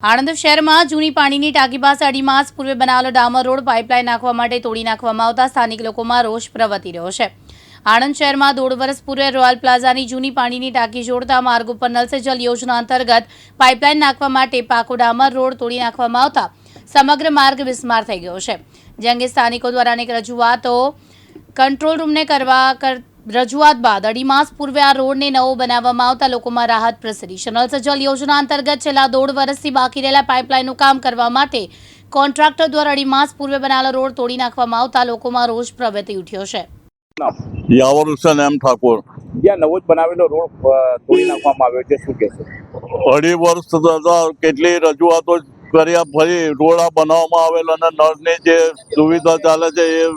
આણંદ શહેરમાં જૂની પાણીની ટાંકી પાસે અઢી માસ પૂર્વે બનાવેલો ડામર રોડ પાઇપલાઇન નાખવા માટે તોડી નાખવામાં આવતા સ્થાનિક લોકોમાં રોષ પ્રવર્તી રહ્યો છે. આણંદ શહેરમાં દોઢ વર્ષ પૂર્વે રોયલ પ્લાઝાની જૂની પાણીની ટાંકી જોડતા માર્ગ ઉપર નલ સે જલ યોજના અંતર્ગત પાઇપલાઇન નાખવા માટે પાકો ડામર રોડ તોડી નાખવામાં આવતા સમગ્ર માર્ગ બિસ્માર થઈ ગયો છે. જે અંગે સ્થાનિકો દ્વારા અનેક રજૂઆતો કંટ્રોલ રૂમને કરવા કર રજૂઆત બાદ અઢી માસ પૂર્વે આ રોડને નવો બનાવવામાં આવતા લોકોમાં રાહત પ્રસરી. શનલ સજલ યોજના અંતર્ગત છેલ્લા દોઢ વર્ષથી બાકી રહેલા પાઇપલાઇનનું કામ કરવા માટે કોન્ટ્રાક્ટર દ્વારા અઢી માસ પૂર્વે બનાવેલો રોડ તોડી નાખવામાં આવતા લોકોમાં રોષ પ્રવર્તી ઉઠ્યો છે. યાવર હુસેન એમ ઠાકોર. જ્યાં નવો જ બનાવેલો રોડ તોડી નાખવામાં આવ્યો છે શું કહેશો? અઢી વર્ષ થતા કેટલી રજૂઆતો કર્યા ફરી રોડ બનાવવામાં આવેલ અને નળની જે સુવિધા ચાલે છે એ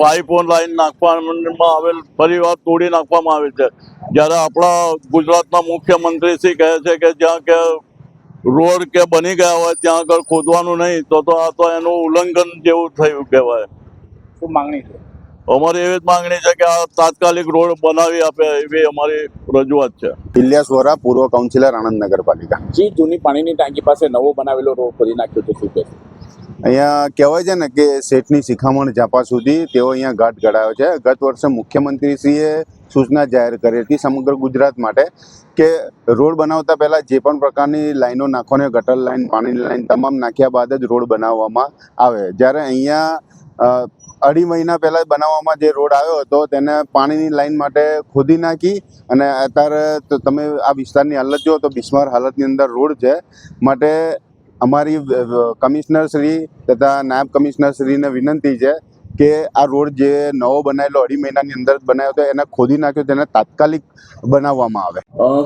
પાઇપો લાઈન નાખવામાં આવેલ ફરી વાર તોડી નાખવામાં આવે છે. જ્યારે આપણા ગુજરાતના મુખ્યમંત્રી શ્રી કહે છે કે જ્યાં કે રોડ કે બની ગયા હોય ત્યાં આગળ ખોદવાનું નહીં તો તો આ તો એનું ઉલ્લંઘન જેવું થયું કહેવાય. શું માંગણી છે? અમારી એવી જ માંગણી છે કે આ તાત્કાલિક રોડ બનાવી આપે એવી અમારી રજૂઆત છે. ઇલિયાસ વોરા પૂર્વ કાઉન્સિલર આણંદ નગરપાલિકા. જે જૂની પાણીની ટાંકી પાસે નવો બનાવેલો રોડ તોડી નાખ્યો તો શું કહેશો અહીંયા કહેવાય છે ને કે શેઠની શિખામણ જાપા સુધી તેઓ અહીંયા ઘાટ ઘડાયો છે. ગત વર્ષે મુખ્યમંત્રીશ્રીએ સૂચના જાહેર કરી હતી સમગ્ર ગુજરાત માટે કે રોડ બનાવતા પહેલાં જે પણ પ્રકારની લાઈનો નાખવાની ગટર લાઈન, પાણીની લાઈન તમામ નાખ્યા બાદ જ રોડ બનાવવામાં આવે. જ્યારે અહીંયા અઢી મહિના પહેલાં બનાવવામાં જે રોડ આવ્યો હતો તેને પાણીની લાઈન માટે ખોદી નાખી અને અત્યારે તમે આ વિસ્તારની હાલત જુઓ તો બિસ્માર હાલતની અંદર રોડ છે. માટે અમારી કમિશનર શ્રી તથા નાયબ કમિશનર શ્રીને વિનંતી છે કે આ રોડ જે નવો બનાવેલો અઢી મહિનાની અંદર જ બનાવ્યો હતો એને ખોદી નાખ્યો તેને તાત્કાલિક બનાવવામાં આવે.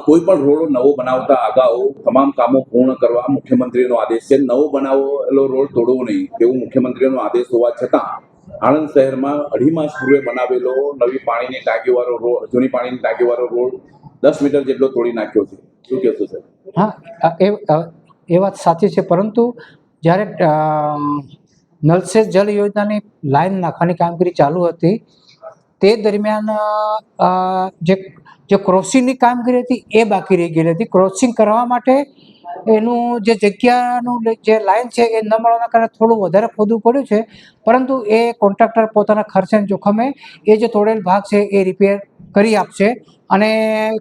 કોઈ પણ રોડ નવો બનાવતા અગાઉ તમામ કામો પૂર્ણ કરવા મુખ્યમંત્રીનો આદેશ છે. નવો બનાવેલો રોડ તોડવો નહીં તેવું મુખ્યમંત્રીનો આદેશ હોવા છતાં આણંદ શહેરમાં અઢી માસ પૂર્વે બનાવેલો નવી પાણીની ટાંકીવાળો રોડ જૂની પાણીની ટાંકીવાળો રોડ દસ મીટર જેટલો તોડી નાખ્યો છે. શું કહેશો સર હા એ વાત સાચી છે, પરંતુ જ્યારે નલસે નલ જલ યોજનાની લાઈન નાખવાની કામગીરી ચાલુ હતી, તે દરમિયાન જે જે ક્રોસિંગની કામગીરી હતી એ બાકી રહી ગયેલી હતી. ક્રોસિંગ કરવા માટે એનું જે જગ્યાનું જે લાઈન છે એ ન મળવાના કારણે થોડું વધારે ખોદવું પડ્યું છે, પરંતુ એ કોન્ટ્રાક્ટર પોતાના ખર્ચે જોખમે એ જે તોડેલ ભાગ છે એ રિપેર કરી આપશે અને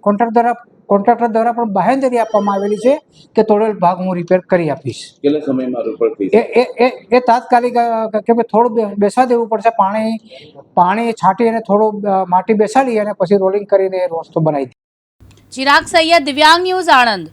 કોન્ટ્રાક્ટર દ્વારા કોન્ટ્રાક્ટર દ્વારા પણ બાહેંધરી આપવામાં આવેલી છે કે તોડેલ ભાગ હું રિપેર કરી આપીશ. કેટલા સમયમાં એ એ એ એ તાત્કાલિક કે ભાઈ થોડું બેસા બેસવા દેવું પડશે પાણી પાણી છાંટી અને થોડું માટી બેસાડી અને પછી રોલિંગ કરીને રસ્તો બનાવી દે. ચિરાગ સૈયદ દિવ્યાંગ ન્યૂઝ આણંદ.